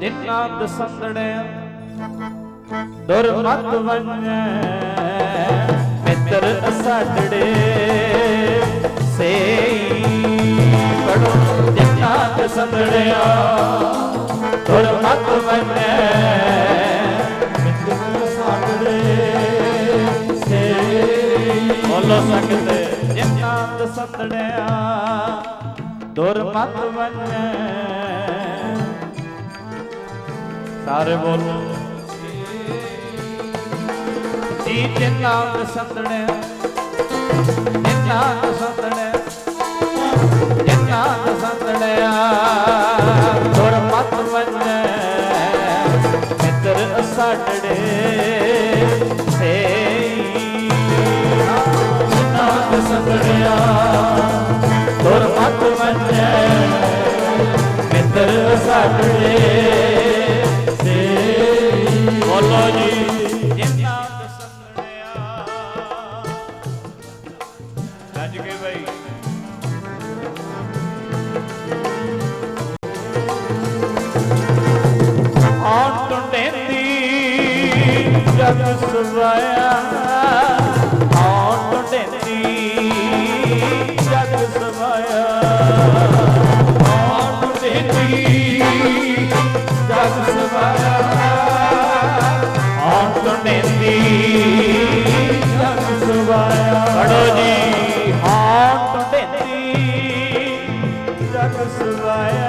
ਨਿਨਾਦ ਸੰਦੜਿਆ ਦੁਰਮਤ ਵੰਜੈ। ਮਿੱਤਰ ਅਸਾਡੜੇ ਸੇ ਪੜੋ ਨਿਨਾਦ ਸੰਦੜਿਆ ਦੁਰਮਤ ਵੰਜੈ। ਮਿੱਤਰ ਅਸਾਡੜੇ ਸੇ ਬੋਲੋ ਸਕਦੇ ਨਿਨਾਦ ਸੰਦੜਿਆ ਦੁਰਮਤ ਵੰਜੈ। ਸਾਰੇ ਬੋਲੋ। ਜੀ ਜਿੰਨਾ ਸੰਤਣੇ ਜਿੰਨਾ ਸੰਤਣੇ ਜਿੰਨਾ ਸੰਤਣਿਆ ਦੁਰ ਮਤ ਵੰਨੇ ਮਿੱਤਰ ਸਾਡੜੇ ਸੇ ਜਿੰਨਾ ਸੰਤਣਿਆ ਦੁਰ ਮਤ ਵੰਨੇ ਮਿੱਤਰ ਸਾਡੜੇ ਜਗ ਸੁਭਾਇਆ ਆਉਣ ਟੁੰਡੇਂਦੀ ਜਗ ਸਵਾਇਆ। ਆਉਣ ਟੁੰਡੇਂਦੀ ਜਗ ਸੁਭਾਇਆ ਆਉਣ ਟੁੰਡੇਂਦੀ ਜਗ ਸੁਭਾਇਆ ਪੜੋ ਜੀ ਆਉਣ ਟੁੰਡੇਂਦੀ ਜਗ ਸੁਭਾਇਆ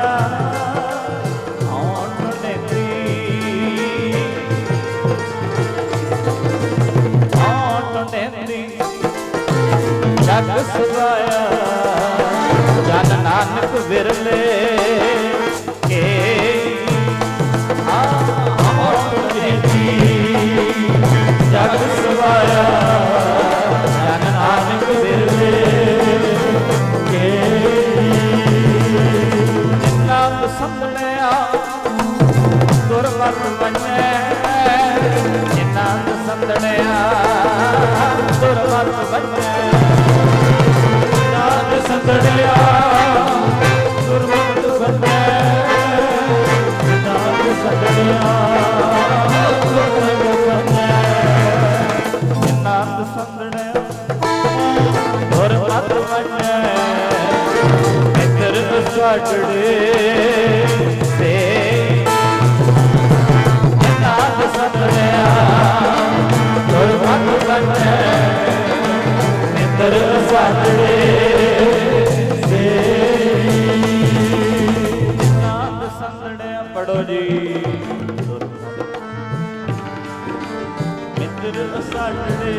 ਜਗ ਸੁਭਾਇਆ ਜਨ ਨਾਨਕ ਵਿਰਲੇ ਕੇ। ਆਉਣ ਜਗ ਸੁਭਾਇਆ ਜਨ ਨਾਨਕ ਵਿਰਲੇ ਕੇ। ਨਾਮ ਸੰਤਨਿਆ ਦੁਰਵਤ ਬੰਨੈ ਜਿਨਾਂ ਸੰਤਨਿਆ ਦੁਰਵਤ ਬੰਨੈ ਮਿੱਤਰ ਸਾਡੜੇ ਸੇ ਨਾਦ ਸਤਿਆ ਗੁਰਮਤਿ ਬੰਨੈ ਮਿੱਤਰ ਸਾਡੜੇ ਸੇ ਨਾਦ ਸਤਿਆ ਪੜੋ ਜੀ। ਮਿੱਤਰ ਸਾਡੜੇ